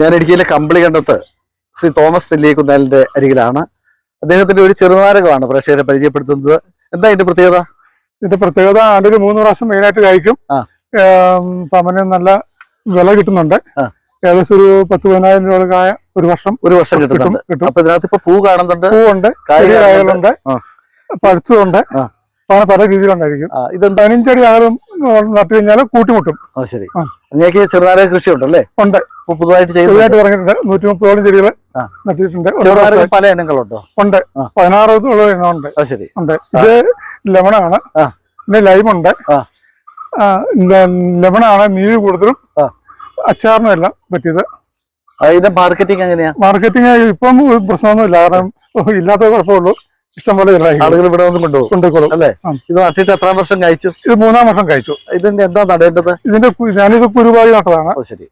ഞാൻ ഇടുക്കിയിലെ കമ്പിളി കണ്ടത്ത് ശ്രീ തോമസ് നെല്ലിയക്കുന്നാലിന്റെ അരികിലാണ്. അദ്ദേഹത്തിന്റെ ഒരു ചെറുനാരകമാണ് പ്രേക്ഷകരെ പരിചയപ്പെടുത്തുന്നത്. എന്താ ഇതിന്റെ പ്രത്യേകത? ഇതിന്റെ പ്രത്യേകത ആണ്ടിൽ മൂന്ന് പ്രാവശ്യം മെയിനായിട്ട് കഴിക്കും. സാമാന്യം നല്ല വില കിട്ടുന്നുണ്ട്. ഏകദേശം ഒരു പത്ത് പതിനായിരം രൂപ ഒരു വർഷം ഒരു വർഷം കിട്ടും കിട്ടുന്നുണ്ട്. കിട്ടും. അപ്പൊ ഇതിനകത്ത് ഇപ്പൊ പൂ കാണുന്നുണ്ട്. പൂവുണ്ട് ചെറിയ കായകളുണ്ട്. പഴുത്തതുണ്ട്. അങ്ങനെ പല രീതിയിലുണ്ടായിരിക്കും. ഇത് പതിനഞ്ചടി ആകും നട്ടു കഴിഞ്ഞാൽ കൂട്ടിമുട്ടും ശരി. അങ്ങേക്ക് ചെറുനാരക കൃഷി ഉണ്ടല്ലേ ഉണ്ട്. ഇപ്പൊ പുതുതായിട്ട് പറഞ്ഞിട്ടുണ്ട് നൂറ്റി മുപ്പതോളം ചെടികൾ നട്ടിട്ടുണ്ട്. പല ഇനങ്ങളുണ്ടോ? ഉണ്ട്. പതിനാറോളം അത് ശരി. ഉണ്ട്. ഇത് ലെമണാണ്. പിന്നെ ലൈമുണ്ട്. ലെമണാണ് നീര് കൂടുതലും. അച്ചാറിനും എല്ലാം പറ്റിയത്. അതിന്റെ മാർക്കറ്റിംഗ് എങ്ങനെയാ? മാർക്കറ്റിംഗ് ഇപ്പം ഒരു പ്രശ്നമൊന്നുമില്ല. കാരണം ഇല്ലാത്ത കുഴപ്പമുള്ളൂ ഇഷ്ടം പോലെ. ആളുകൾ ഇവിടെ വന്ന് കൊണ്ടുപോകും. കൊണ്ടുപോയിക്കോളും. അല്ലേ? ഇത് നട്ടിട്ട് എത്ര വർഷം കഴിച്ചു? ഇത് മൂന്നാം വർഷം കഴിച്ചു. ഇതിന്റെ എന്താ നടേണ്ടത്? ഇതിന്റെ ഞാനിത് കുരുവായി നട്ടതാണ്. ശരി.